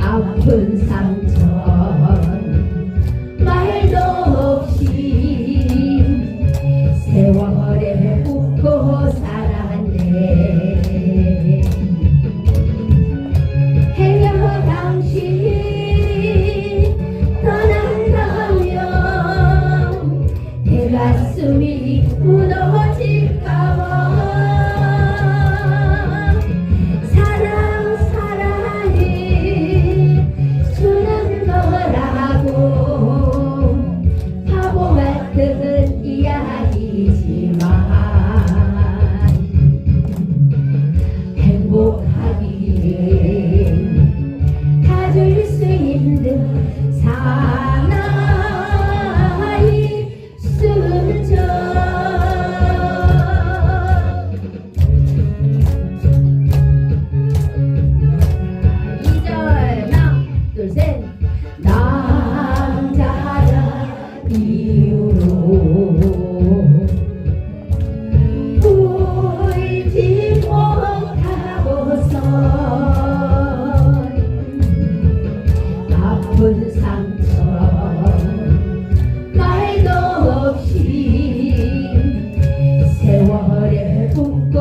아픈 상처 말도 없이 세월에 웃고 살았네. 해녀 당신 떠난다면 내 가슴이 무너질까봐 嗯